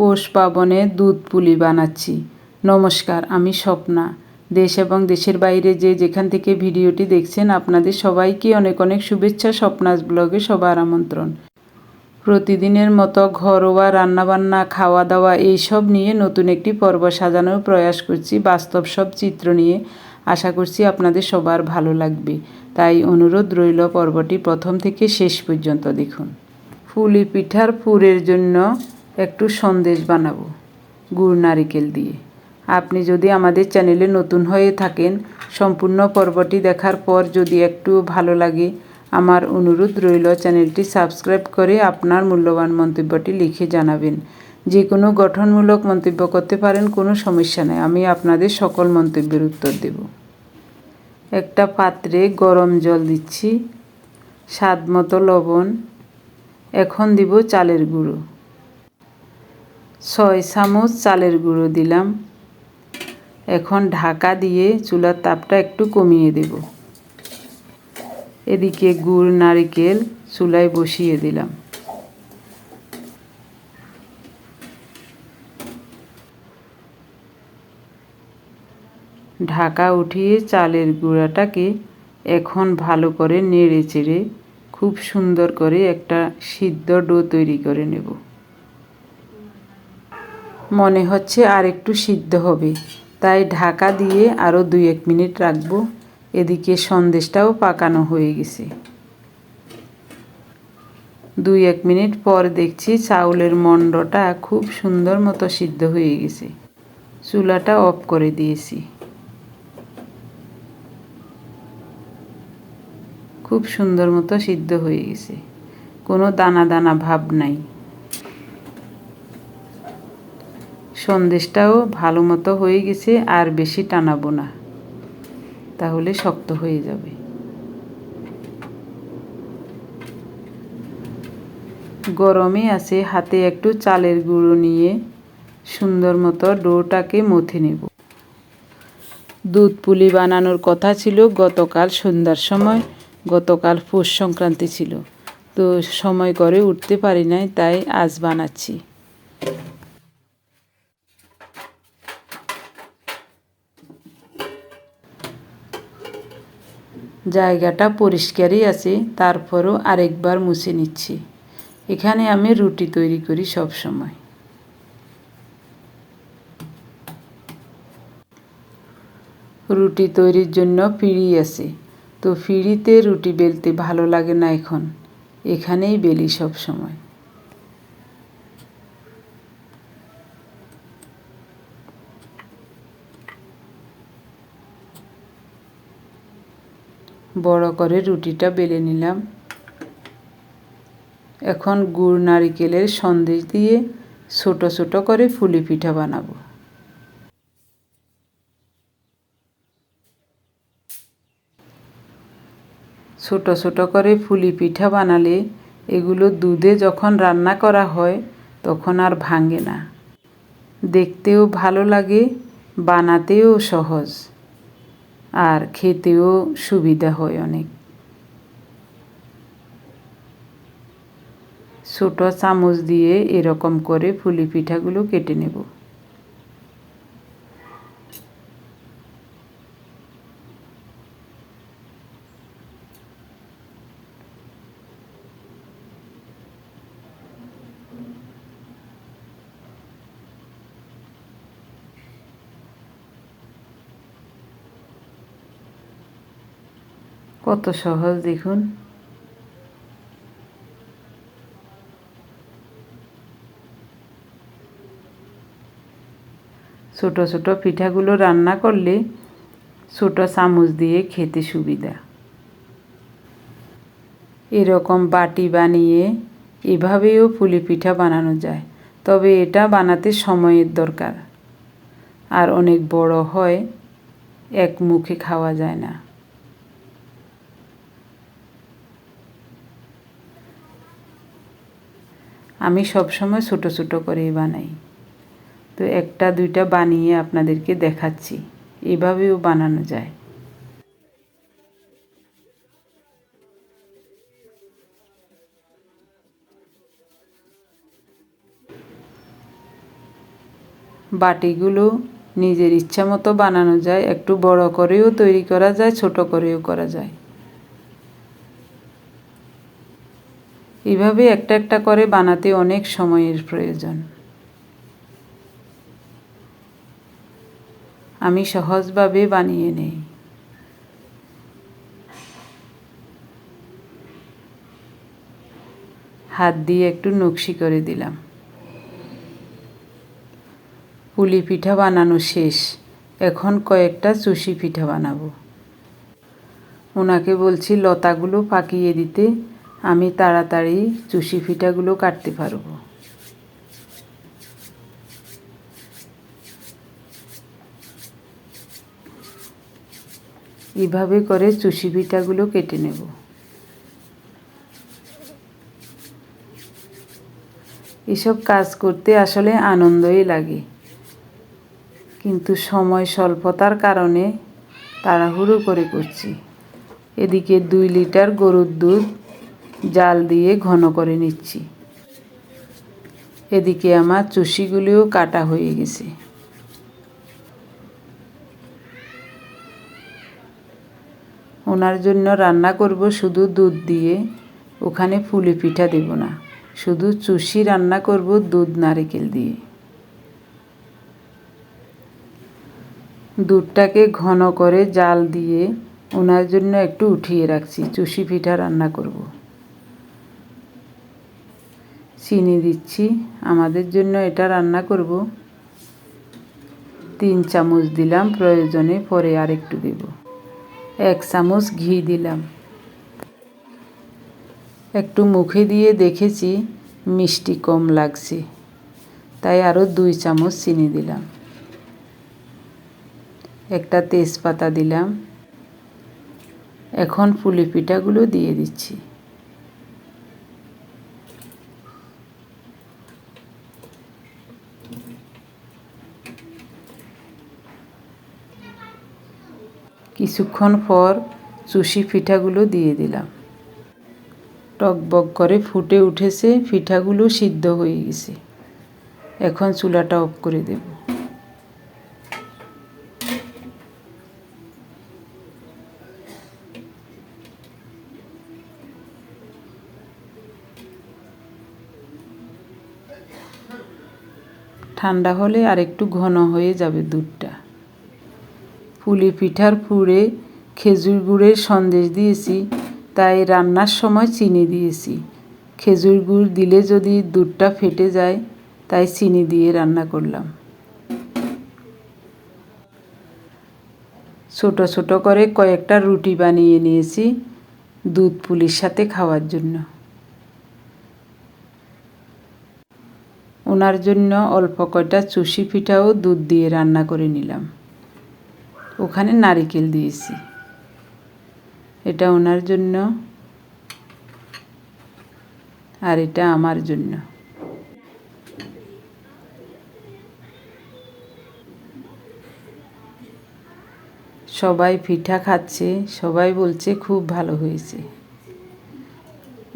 পৌষ পাবনে দুধ পুলি বানাচ্ছি। নমস্কার, আমি স্বপ্না। দেশ এবং দেশের বাইরে যে যেখান থেকে ভিডিওটি দেখছেন, আপনাদের সবাইকে অনেক অনেক শুভেচ্ছা, স্বপ্নাস ব্লগে সবার আমন্ত্রণ। প্রতিদিনের মতো ঘরোয়া রান্নাবান্না খাওয়া দাওয়া এইসব নিয়ে নতুন একটি পর্ব সাজানোর প্রয়াস করছি। বাস্তব সব চিত্র নিয়ে আশা করছি আপনাদের সবার ভালো লাগবে। তাই অনুরোধ রইল পর্বটি প্রথম থেকে শেষ পর্যন্ত দেখুন। ফুলি পিঠার পুরের জন্য একটু সন্দেশ বানাবো, গুড় নারিকেল দিয়ে। আপনি যদি আমাদের চ্যানেলে নতুন হয়ে থাকেন, সম্পূর্ণ পর্বটি দেখার পর যদি একটু ভালো লাগে, আমার অনুরোধ রইল চ্যানেলটি সাবস্ক্রাইব করে আপনার মূল্যবান মন্তব্যটি লিখে জানাবেন। যে কোনো গঠনমূলক মন্তব্য করতে পারেন, কোনো সমস্যা নেই, আমি আপনাদের সকল মন্তব্যের উত্তর দেব। একটা পাত্রে গরম জল দিচ্ছি স্বাদ মতো লবণ, এখন দিব চালের গুঁড়ো। ছয় চামচ চালের গুঁড়ো দিলাম। এখন ঢাকা দিয়ে চুলার তাপটা একটু কমিয়ে দেব। এদিকে গুড় নারিকেল চুলায় বসিয়ে দিলাম। ঢাকা উঠিয়ে চালের গুঁড়াটাকে এখন ভালো করে নেড়ে চেড়ে খুব সুন্দর করে একটা সিদ্ধ ডো তৈরি করে নেব। মনে হচ্ছে আর একটু সিদ্ধ হবে। তাই ঢাকা দিয়ে আরও দুই এক মিনিট রাখব। এদিকে সন্দেশটাও পাকানো হয়ে গেছে। দুই এক মিনিট পর দেখছি চাউলের মণ্ডটা খুব সুন্দর মতো সিদ্ধ হয়ে গেছে। চুলাটা অফ করে দিয়েছি। খুব সুন্দর মতো সিদ্ধ হয়ে গেছে। কোনো দানা দানা ভাব নাই। সন্দেশটাও ভালো মতো হয়ে গেছে, আর বেশি টানাবো না। তাহলে শক্ত হয়ে যাবে। গরমে আছে, হাতে একটু চালের গুঁড়ো নিয়ে সুন্দর মতো ডোটাকে মথে নেব। দুধ পুলি বানানোর কথা ছিল, গতকাল সন্ধ্যার সময়, গতকাল পৌষ সংক্রান্তি ছিল। তো সময় করে উঠতে পারি নাই, তাই আজ বানাচ্ছি। জায়গাটা পরিষ্কারই আছে, তারপরও আরেকবার মুছে নিচ্ছি। এখানে আমি রুটি তৈরি করি সব সময় রুটি তৈরির জন্য পিঁড়ি আছে, তো ফিরিতে রুটি বেলতে ভালো লাগে না এখন। এখানেই বেলি সব সময় বড় করে রুটিটা বেলে নিলাম। এখন গুড় নারিকেলের সন্দেশ দিয়ে ছোট ছোট করে ফুলি পিঠা বানাবো। ছোট ছোট করে ফুলি পিঠা বানালে এগুলো দুধে যখন রান্না করা হয় তখন আর ভাঙে না। দেখতেও ভালো লাগে, বানাতেও সহজ। আর খেতেও সুবিধা হয় অনেক। ছোটো চামচ দিয়ে এরকম করে ফুলি পিঠাগুলো কেটে নেব। কত সহজ দেখুন। ছোট ছোট পিঠাগুলো রান্না করলে ছোট চামচ দিয়ে খেতে সুবিধা। এরকম বাটি বানিয়ে এভাবেও পুলি পিঠা বানানো যায়, তবে এটা বানাতে সময়ের দরকার। আর অনেক বড় হয়, এক মুখে খাওয়া যায় না। আমি সবসময় ছোটো ছোটো করেই বানাই। তো একটা, দুইটা বানিয়ে আপনাদেরকে দেখাচ্ছি। এভাবেও বানানো যায়। বাটিগুলো নিজের ইচ্ছা মতো বানানো যায়। একটু বড় করেও তৈরি করা যায়, ছোট করেও করা যায়। এভাবে একটা একটা করে বানাতে অনেক সময়ের প্রয়োজন। আমি সহজভাবে বানিয়ে নেই। হাত দিয়ে একটু নকশি করে দিলাম। পুলি পিঠা বানানো শেষ। এখন কয়েকটা চুষি পিঠা বানাবো। ওনাকে বলছি, লতাগুলো পাকিয়ে দিতে। আমি তাড়াতাড়ি চুষি পিঠাগুলো কাটতে পারব। এভাবে করে চুষি পিঠাগুলো কেটে নেব। এসব কাজ করতে আসলে আনন্দই লাগে। কিন্তু সময় স্বল্পতার কারণে তাড়াহুড়ো করে করছি। এদিকে দুই লিটার গরুর দুধ জাল দিয়ে ঘন করে নিচ্ছি। এদিকে আমার চুষিগুলিও কাটা হয়ে গেছে। ওনার জন্য রান্না করব শুধু দুধ দিয়ে, ওখানে পুলি পিঠা দেব না, শুধু চুষি রান্না করব দুধ নারকেল দিয়ে। দুধটাকে ঘন করে জাল দিয়ে ওনার জন্য একটু উঠিয়ে রাখছি, চুষি পিঠা রান্না করব। চিনি দিচ্ছি। আমাদের জন্য এটা রান্না করব। তিন চামচ দিলাম, প্রয়োজনে পরে আর একটু দেব। এক চামচ ঘি দিলাম। একটু মুখে দিয়ে দেখেছি, মিষ্টি কম লাগছে। তাই আরও দুই চামচ চিনি দিলাম। একটা তেজপাতা দিলাম। এখন পুলি পিঠাগুলো দিয়ে দিচ্ছি। কিছুক্ষণ পর চুষি পিঠাগুলো দিয়ে দিলাম। টকবক করে ফুটে উঠেছে, পিঠাগুলো সিদ্ধ হয়ে গেছে। এখন চুলাটা অফ করে দেব। ঠান্ডা হলে আর একটু ঘন হয়ে যাবে দুধটা। পুলি পিঠার পুরে খেজুর গুড়ের সন্দেশ দিয়েছি, তাই রান্নার সময় চিনি দিয়েছি। খেজুর গুড় দিলে যদি দুধটা ফেটে যায়, তাই চিনি দিয়ে রান্না করলাম। ছোট ছোট করে কয়েকটা রুটি বানিয়ে নিয়েছি দুধ পুলির সাথে খাওয়ার জন্য। ওনার জন্য অল্প কয়টা চুষি পিঠাও দুধ দিয়ে রান্না করে নিলাম। ওখানে নারিকেল দিয়েছি। এটা ওনার জন্য আর এটা আমার জন্য। সবাই পিঠা খাচ্ছে, সবাই বলছে খুব ভালো হয়েছে।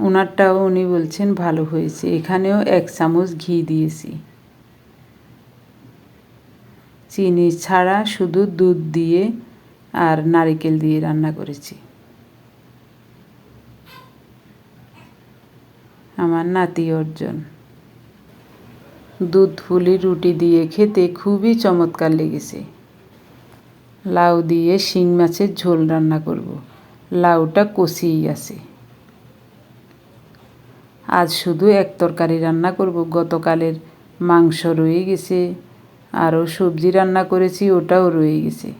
ওনারটাও উনি বলছেন ভালো হয়েছে। এখানেও এক চামচ ঘি দিয়েছি। চিনি ছাড়া শুধু দুধ দিয়ে আর নারিকেল দিয়ে রান্না করেছি। আমার নাতি অর্জন। দুধ ফুলি রুটি দিয়ে খেতে খুবই চমৎকার লেগেছে। লাউ দিয়ে শিং মাছের ঝোল রান্না করব। লাউটা কষিয়েই আছে। আজ শুধু এক তরকারি রান্না করব। গতকালের মাংস রয়ে গেছে। আরও সবজি রান্না করেছি, ওটাও রয়ে গেছে।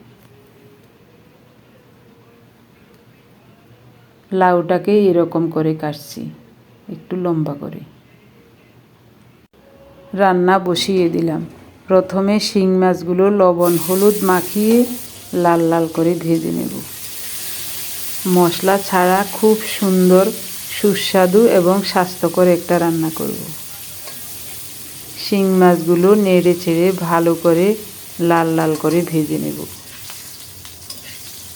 লাউটাকে এরকম করে কাটছি, একটু লম্বা করে। রান্না বসিয়ে দিলাম। প্রথমে শিং মাছগুলো লবণ হলুদ মাখিয়ে লাল লাল করে ভেজে নেব। মশলা ছাড়া খুব সুন্দর, সুস্বাদু এবং স্বাস্থ্যকর একটা রান্না করব। শিং মাছগুলো নেড়ে ছেড়ে ভালো করে লাল লাল করে ভেজে নেব।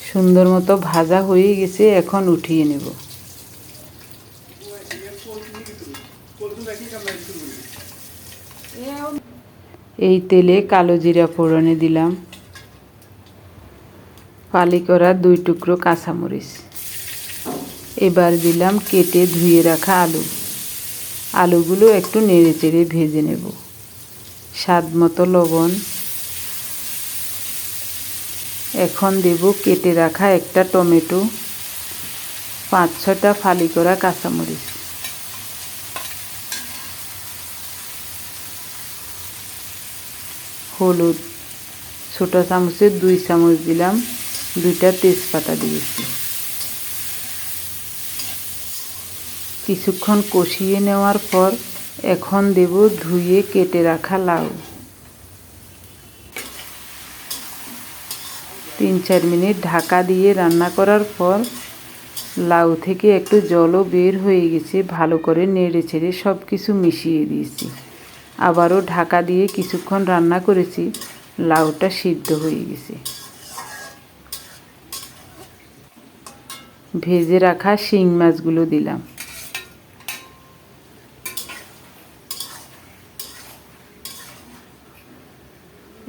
সুন্দর মতো ভাজা হয়ে গেছে, এখন উঠিয়ে নেব। এই তেলে কালো জিরা ফোড়নে দিলাম। ফালি করা দুই টুকরো কাঁচামরিচ। এবার দিলাম কেটে ধুয়ে রাখা আলু। আলুগুলো একটু নেড়ে চেড়ে ভেজে নেব। স্বাদ মতো লবণ। এখন দেব কেটে রাখা একটা টমেটো। পাঁচ ছটা ফালি করা কাঁচামরিচ। হলুদ। ছোটো চামচের দুই চামচ দিলাম। দুইটা তেজপাতা দিয়েছি। কিছুক্ষণ কষিয়ে নেওয়ার পর এখন দেব ধুয়ে কেটে রাখা লাউ। তিন চার মিনিট ঢাকা দিয়ে রান্না করার পর লাউ থেকে একটু জলও বের হয়ে গেছে, ভালো করে নেড়ে ছেড়ে সব কিছু মিশিয়ে দিয়েছি। আবারও ঢাকা দিয়ে কিছুক্ষণ রান্না করেছি, লাউটা সিদ্ধ হয়ে গেছে। ভেজে রাখা শিং মাছগুলো দিলাম।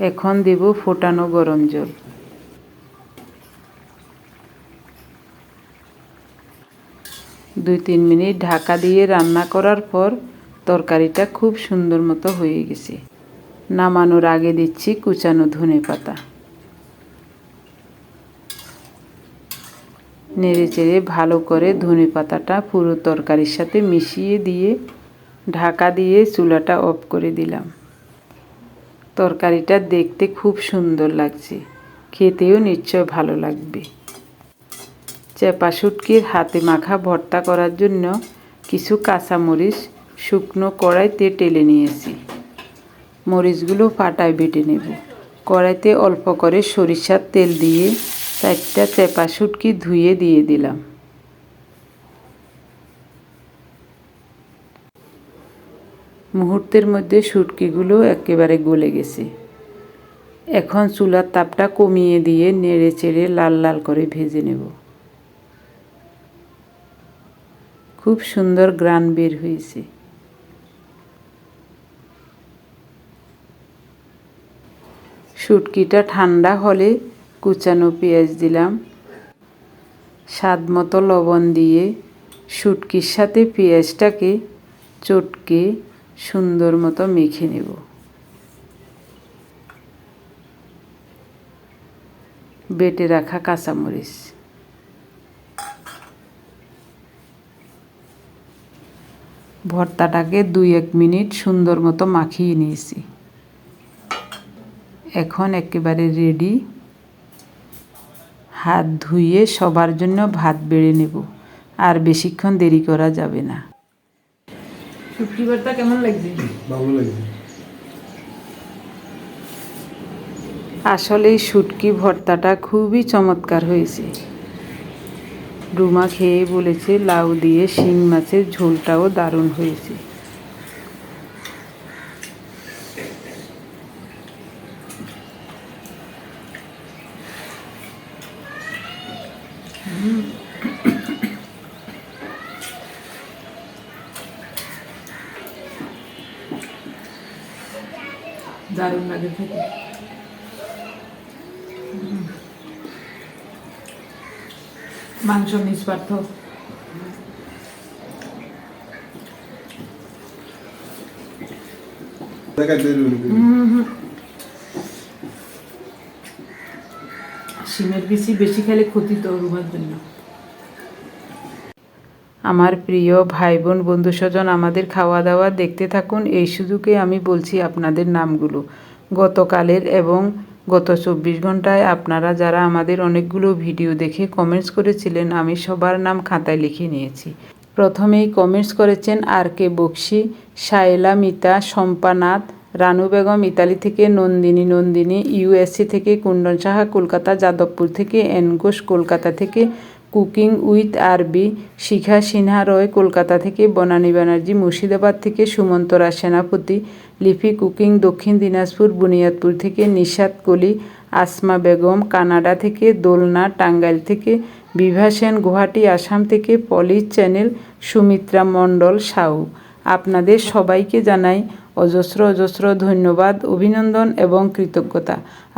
এখন দেব ফোটানো গরম জল। দুই তিন মিনিট ঢাকা দিয়ে রান্না করার পর তরকারিটা খুব সুন্দর মতো হয়ে গেছে। নামানোর আগে দিচ্ছি কুচানো ধনে পাতা। নেড়ে চেড়ে ভালো করে ধনে পাতাটা পুরো তরকারির সাথে মিশিয়ে দিয়ে ঢাকা দিয়ে চুলাটা অফ করে দিলাম। তরকারিটা দেখতে খুব সুন্দর লাগছে। খেতেও নিশ্চয় ভালো লাগবে। চেপা শুটকির হাতে মাখা ভর্তা করার জন্য কিছু কাঁচামরিচ শুকনো কড়াইতে টেলে নিয়েছি। মরিচগুলো পাটায় বেটে নেব। কড়াইতে অল্প করে সরিষার তেল দিয়ে চারটা চেপা শুটকি ধুয়ে দিয়ে দিলাম। মুহূর্তের মধ্যে শুটকিগুলো একেবারে গলে গেছে। এখন চুলার তাপটা কমিয়ে দিয়ে নেড়ে চেড়ে লাল লাল করে ভেজে নেব। খুব সুন্দর গ্রান বের হয়েছে। শুটকিটা ঠান্ডা হলে কুচানো পেঁয়াজ দিলাম। স্বাদ মতো লবণ দিয়ে শুটকির সাথে পেঁয়াজটাকে চটকে সুন্দর মতো মেখে নেব। বেটে রাখা কাঁচামরিচ। ভর্তাটাকে দুই এক মিনিট সুন্দর মতো মাখিয়ে নিয়েছি। এখন একেবারে রেডি হাত ধুয়ে সবার জন্য ভাত বেড়ে নেব। আর বেশিক্ষণ দেরি করা যাবে না। ভর্তা কেমন লাগছে? ভালো লাগছে। আসলে এই শুটকি ভর্তাটা খুবই চমৎকার হয়েছে। রুমা খেয়ে বলেছে লাউ দিয়ে শিং মাছের ঝোলটাও দারুণ হয়েছে দারুণ লাগে খেতে মাংস নিষ্পার্থ সিমের বেশি বেশি খেলে ক্ষতি তো রুমার জন্য। আমার প্রিয় ভাই বোন বন্ধু স্বজন আমাদের খাওয়া দাওয়া দেখতে থাকুন। এই সুযোগে আমি বলছি আপনাদের নামগুলো। গতকালের এবং গত চব্বিশ ঘন্টায় আপনারা যারা আমাদের অনেকগুলো ভিডিও দেখে কমেন্টস করেছিলেন, আমি সবার নাম খাতায় লিখে নিয়েছি। প্রথমেই কমেন্টস করেছেন R K Bakshi, Shaila, Mita Shampanath Ranu Begum, Italy থেকে নন্দিনী নন্দিনী ইউএসসি থেকে কুণ্ডন সাহা, কলকাতা, যাদবপুর থেকে এন ঘোষ, কলকাতা থেকে কুকিং উইথ আরবি, শিখা সিনহা রয়, কলকাতা থেকে বনানী ব্যানার্জি, মুর্শিদাবাদ থেকে সুমন্তরা সেনাপতি লিপি কুকিং দক্ষিণ দিনাজপুর বুনিয়াদপুর থেকে নিশাত কলি, আসমা বেগম, কানাডা থেকে দোলনা, টাঙ্গাইল থেকে বিভা সেন, গুয়াহাটি, আসাম থেকে পলি চ্যানেল, সুমিত্রা মণ্ডল, সাউ। আপনাদের সবাইকে জানাই অজস্র অজস্র ধন্যবাদ, অভিনন্দন এবং কৃতজ্ঞতা।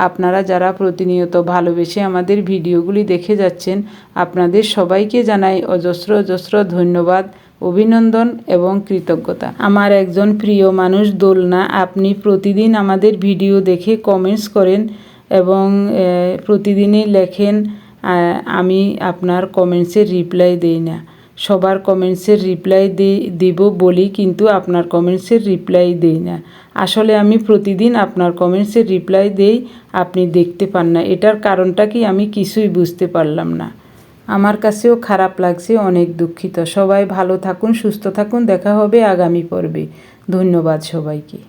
আপনারা যারা প্রতিনিয়ত ভালোবেসে আমাদের ভিডিওগুলি দেখে যাচ্ছেন, আপনাদের সবাইকে জানাই অজস্র অজস্র ধন্যবাদ। অভিনন্দন এবং কৃতজ্ঞতা। আমার একজন প্রিয় মানুষ দোলনা, আপনি প্রতিদিন আমাদের ভিডিও দেখে কমেন্টস করেন এবং প্রতিদিনই লেখেন আমি আপনার কমেন্টসের রিপ্লাই দেই না। সবার কমেন্টসের রিপ্লাই দিব বলি কিন্তু আপনার কমেন্টসের রিপ্লাই দেই না। আসলে আমি প্রতিদিন আপনার কমেন্টসের রিপ্লাই দেই, আপনি দেখতে পান না। এটার কারণটা কি আমি কিছুই বুঝতে পারলাম না। আমার কাছেও খারাপ লাগছে, অনেক দুঃখিত। সবাই ভালো থাকুন, সুস্থ থাকুন, দেখা হবে আগামী পর্বে। ধন্যবাদ সবাইকে।